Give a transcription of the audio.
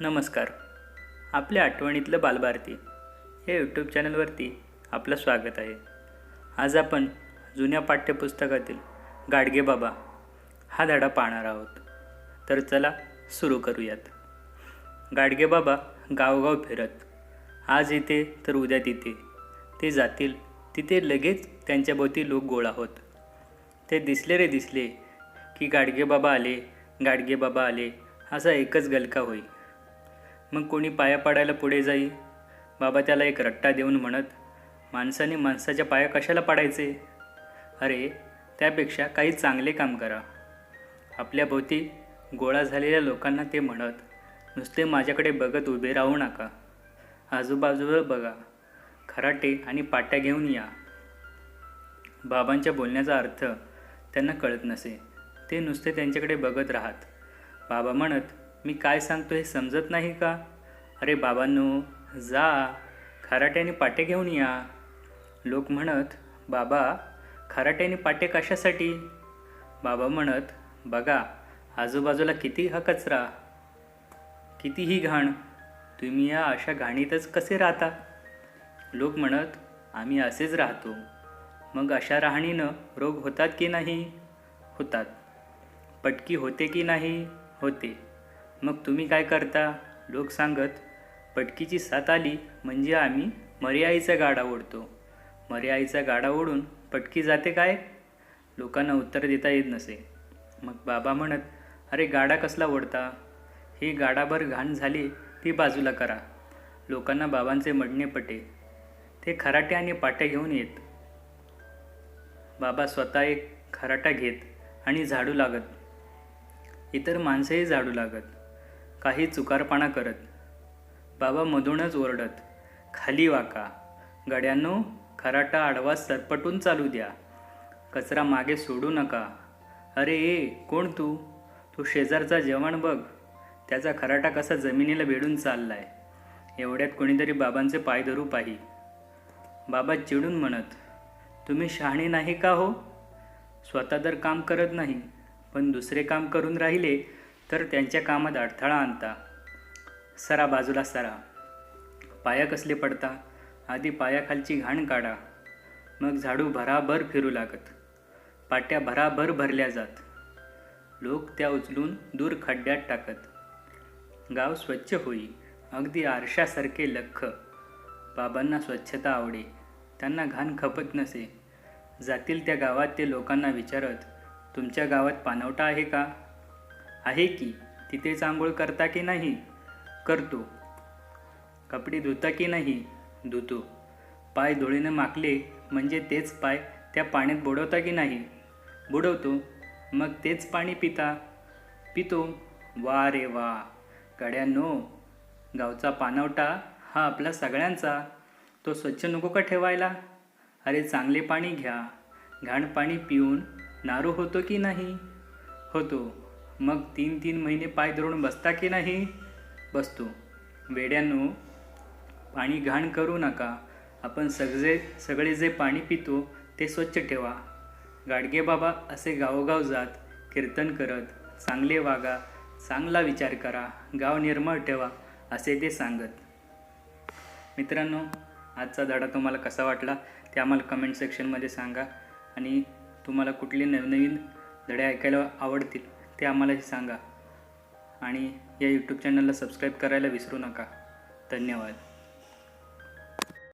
नमस्कार. आपल्या आठवणीतलं बालभारती हे यूट्यूब चॅनलवरती आपलं स्वागत आहे. आज आपण जुन्या पाठ्यपुस्तकातील गाडगे बाबा हा धडा पाहणार आहोत. तर चला सुरू करूयात. गाडगे बाबा गावगाव फिरत आज इथे तर उद्या तिथे ते जातील तिथे लगेच त्यांच्याभोवती लोक गोळा होत. ते दिसले रे दिसले की गाडगे बाबा आले गाडगे बाबा आले असा एकच गलका होई. मग कोणी पाया पाडायला पुढे जाई? बाबा त्याला एक रट्टा देऊन म्हणत माणसाने माणसाच्या पाया कशाला पाडायचे? अरे त्यापेक्षा काही चांगले काम करा. आपल्या भोवती गोळा झालेल्या लोकांना ते म्हणत नुसते माझ्याकडे बघत उभे राहू नका. आजूबाजूला बघा. खराटे आणि पाट्या घेऊन या. बाबांच्या बोलण्याचा अर्थ त्यांना कळत नसे. ते नुसते त्यांच्याकडे बघत राहत. बाबा म्हणत मी काय सांगतो हे समजत नाही का? अरे बाबांनो जा खराट्याने पाटे घेऊन या. लोक म्हणत बाबा खराट्याने पाटे कशासाठी? बाबा म्हणत बघा आजूबाजूला किती हा कचरा. कितीही घाण. तुम्ही या अशा घाणीतच कसे राहता? लोक म्हणत आम्ही असेच राहतो. मग अशा राहणीनं रोग होतात की नाही? होतात. पटकी होते की नाही? होते. मग तुम्ही काय करता? लोक सांगत पटकीची साथ आली म्हणजे आम्ही मर्याईचा गाडा ओढतो. मर्याईचा गाडा ओढून पटकी जाते काय? लोकांना उत्तर देता येत नसे. मग बाबा म्हणत अरे गाडा कसला ओढता? ही गाडाभर घाण झाली ती बाजूला करा. लोकांना बाबांचे म्हणणे पटे. ते खराटे आणि पाट्या घेऊन येत. बाबा स्वतः एक खराटा घेत आणि झाडू लागत. इतर माणसंही झाडू लागत. काही चुकारपणा करत. बाबा मधूनच ओरडत खाली वाका. गड्यांनो खराटा आडवा सरपटून चालू द्या. कचरा मागे सोडू नका. अरे ए कोण तू? तू शेजारचा जवान बघ. त्याचा खराटा कसा जमिनीला भेडून चाललाय. एवढ्यात कोणीतरी बाबांचे पाय धरू पाही. बाबा चिडून म्हणत तुम्ही शहाणे नाही का हो? स्वतः तर काम करत नाही पण दुसरे काम करून राहिले तर त्यांच्या कामात अडथळा आणता. सरा बाजूला सरा. पाया कसले पडता? आधी पायाखालची घाण काढा. मग झाडू भराभर फिरू लागत. पाट्या भराभर भरल्या जात. लोक त्या उचलून दूर खड्ड्यात टाकत. गाव स्वच्छ होई. अगदी आरशासारखे लख्ख. बाबांना स्वच्छता आवडे. त्यांना घाण खपत नसे. जातील त्या गावात ते लोकांना विचारत तुमच्या गावात पानवटा आहे का? आहे की? तिथेच आंघोळ करता की नाही? करतो. कपडे धुता की नाही? धुतो. पाय धुळीनं माकले म्हणजे तेच पाय त्या पाण्यात बुडवता की नाही? बुडवतो. मग तेच पाणी पिता? पितो. वा रे वा. गड्यांनो गावचा पानवटा हा आपला सगळ्यांचा. तो स्वच्छ नको का ठेवायला? अरे चांगले पाणी घ्या. घाण पाणी पिऊन नारू होतो की नाही? होतो. मग तीन तीन महिने पाय धरून बसता की नाही? बसतो. वेड्यांनो पाणी घाण करू नका. आपण सगळे सगळे जे पाणी पितो ते स्वच्छ ठेवा. गाडगे बाबा असे गावोगाव जात कीर्तन करत चांगले वागा चांगला विचार करा गाव निर्मळ ठेवा असे ते सांगत. मित्रांनो आजचा धडा तुम्हाला कसा वाटला ते आम्हाला कमेंट सेक्शनमध्ये सांगा. आणि तुम्हाला कुठले नवनवीन धडे ऐकायला आवडतील ते आम्हालाही सांगा. आणि या यूट्यूब चॅनलला सबस्क्राईब करायला विसरू नका. धन्यवाद.